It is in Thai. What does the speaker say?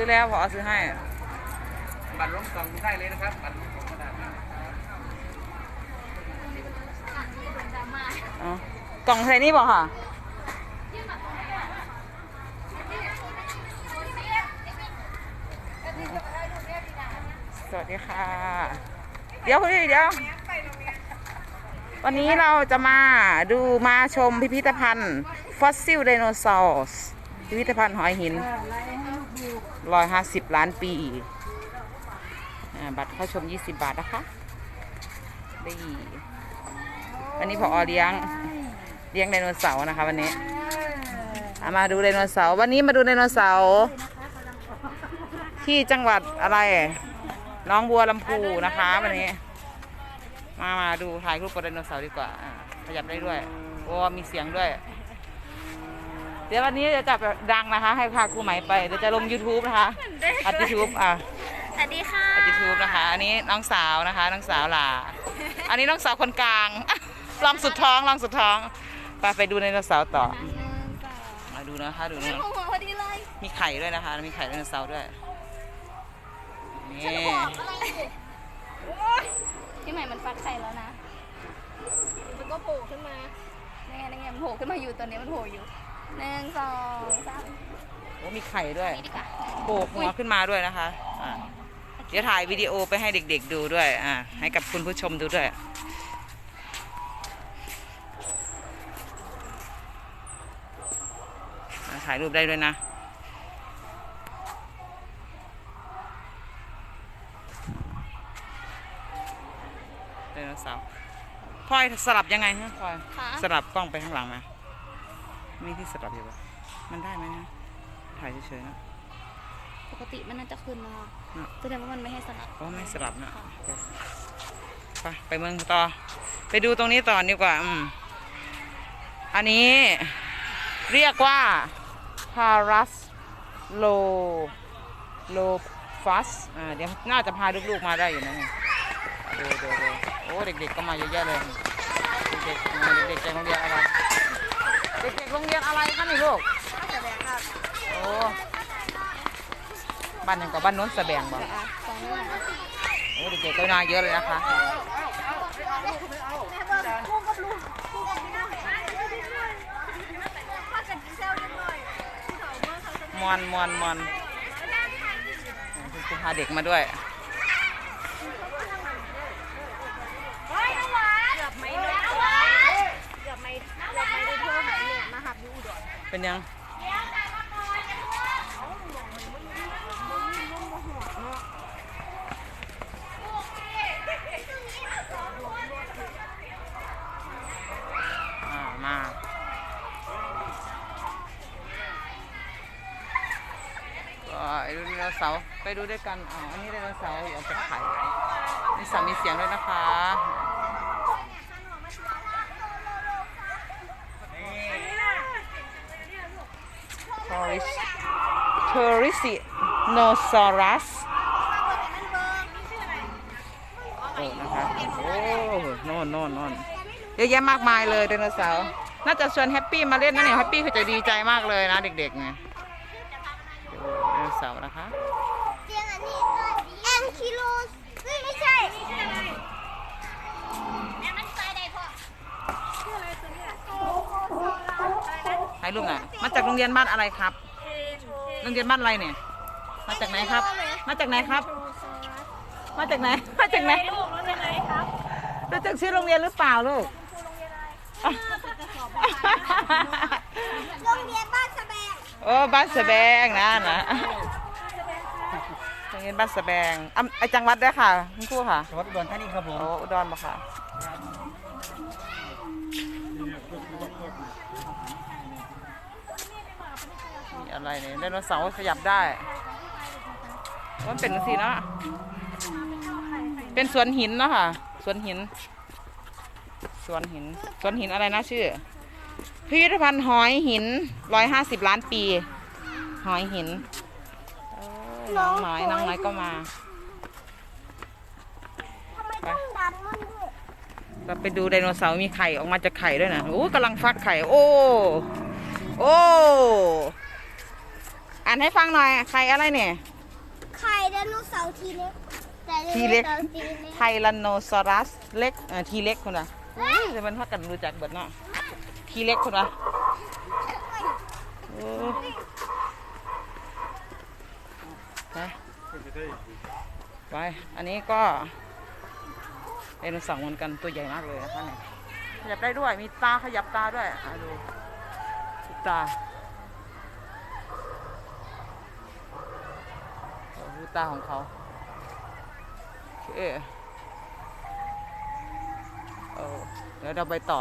ซื้อแล้วพอซื้อให้ บัตรล้มกล่องได้เลยนะครับ บัตรล้มกล่องกระดาษอ๋อกล่องใส่นี่บอกค่ะ สวัสดีค่ะ เดี๋ยวคุณพี่เดี๋ยว วันนี้เราจะมาดูมาชมพิพิธภัณฑ์ ฟอสซิลไดโนเสาร์พิพิธภัณฑ์หอยหิน ร้อยห้าสิบล้านปีอ่าบัตรเข้าชม20บาทนะคะดีวันนี้พอเลี้ยงเลี้ยงไดโนเสาร์นะคะ วันนี้อะมาดูไดโนเสาร์วันนี้มาดูไดโนเสาร์ที่จังหวัดอะไรน้องบัวลำพูนะคะ วันนี้ มามาดูถ่ายรูปกับไดโนเสาร์ดีกว่าอ่าขยับได้ด้วยโอ้มีเสียงด้วย เดี๋ยววันนี้จะจับดังนะคะ ให้พาครูไหมไปเดี๋ยวจะลง YouTube นะคะอัด YouTube อะสวัสดีค่ะอัด YouTube นะคะ อันนี้น้องสาวนะคะ น้องสาวหลาอันนี้น้องสาวคนกลางลองสุดท้องลองสุดท้องไปไปดูไดโนเสาร์ต่อมาดูนะคะดูนะโอ้โหพอดีเลยมีไข่ด้วยนะคะ มีไข่ไดโนเสาร์ด้วยนี่พี่ใหม่มันฟักไข่แล้วนะมันก็โผล่ขึ้นมานี่ไงนี่ไงมันโผล่ขึ้นมาอยู่ตัวนี้มันโผล่อยู่ หนึ่งสองสามโอ้มีไข่ด้วยนี่ดีกว่าโผล่หัวขึ้นมาด้วยนะคะอะเดี๋ยวถ่ายวิดีโอไปให้เด็ก ๆ ดูด้วยอ่าให้กับคุณผู้ชมดูด้วย อะถ่ายรูปได้ด้วยนะ ไดโนเสาร์พลอยสลับยังไงฮะพลอย ค่ะ สลับกล้องไปข้างหลังไห มมีที่สลับอยู่ปะมันได้ไหมฮะถ่ายเฉยๆนะ ปกติมันน่าจะขึ้นมาน่ะ แสดงว่ามันไม่ให้สลับโอ้ไม่สลับนะโอเคไปไปเมืองต่อ ไปดูตรงนี้ต่อดีกว่า อืม อันนี้เรียกว่าพารัสโลโลฟัสอ่าเดี๋ยวน่าจะพาลูกๆมาได้อยู่นะเนี่ยดูดูดูโอ้เด็กๆก็มาเยอะแยะเลย เด็กๆมาเด็กๆจากโรงเรียนอะไร เด็กๆโรงเรียนอะไรคะนี่ลูกแสดงครับโอ้บ้านหนึ่งกับบ้านโน้นสะแบงบ่อะตอนนี้นะโอ้เด็กๆก็นาเยอะเลยนะคะมวนมวนมวนคุณพาเด็กมาด้วย เกือบไม่ได้เกือบไม่เกือบไม่ได้เที่ยวหายเหนื่อยมาหับยูอุดร เป็นยังอ่ามาก็ไปดูไดโนเสาร์ไปดูด้วยกันอ๋ออันนี้ไดโนเสาร์ออกจากไข่มีเสามีเสียงด้วยนะคะ ทอริสเทอริสิโนซอรัสโอ้นะคะโอ้โน่นนอนนอนเยอะแยะมากมายเลยไดโนเสาร์น่าจะชวนแฮปปี้มาเล่นนะเนี่ยแฮปปี้เขาจะดีใจมากเลยนะเด็กๆไงดูไดโนเสาร์นะคะ ให้ลูกหน่อยมาจากโรงเรียนบ้านอะไรครับ โรงเรียนบ้านอะไรเนี่ย มาจากไหนครับ มาจากไหนครับ มาจากไหน มาจากไหนรู้จักชื่อโรงเรียนหรือเปล่าลูกโรงเรียนบ้านสะแบงโอ้บ้านสะแบงนะนะโรงเรียนบ้านสะแบงอำไอจังหวัดได้อค่ะคุณครูค่ะจังหวัดอุดรธานีครับผมโอ้อุดรบ่ค่ะ มีอะไรเนี่ยไดโนเสาร์ขยับได้วันเป็นสิเนาะเป็นสวนหินเนาะค่ะสวนหินสวนหินสวนหินอะไรนะชื่อ พิพิธภัณฑ์หอยหินร้อยห้าสิบล้านปี หอยหินน้องน้อยน้องน้อยก็มา ทำไมต้องดันมันด้วย เราไปดูไดโนเสาร์มีไข่ออกมาจากไข่ด้วยนะโอ้กำลังฟักไข่ โอ้ โอ้ อ่านให้ฟังหน่อย ไข่อะไรเนี่ยไไดโนเสาร์ทีเล็กแต่ไดทีโนเล็กเสาร์ทีเล็ก ไทแรนโนซอรัสเล็กเอ่อทีเล็กคนละจะเป็นพักกันรู้จักเบิดเนาะ ทีเล็กคนละโอ้ไปไป อันนี้ก็ ไดโนเสาร์เหมือนกันตัวใหญ่มากเลยนะคะเนี่ยขยับได้ด้วยมีตาขยับตาด้วยอะดูดูตาดูตาของเขาโอเคเออเดี๋ยวเราไปต่อ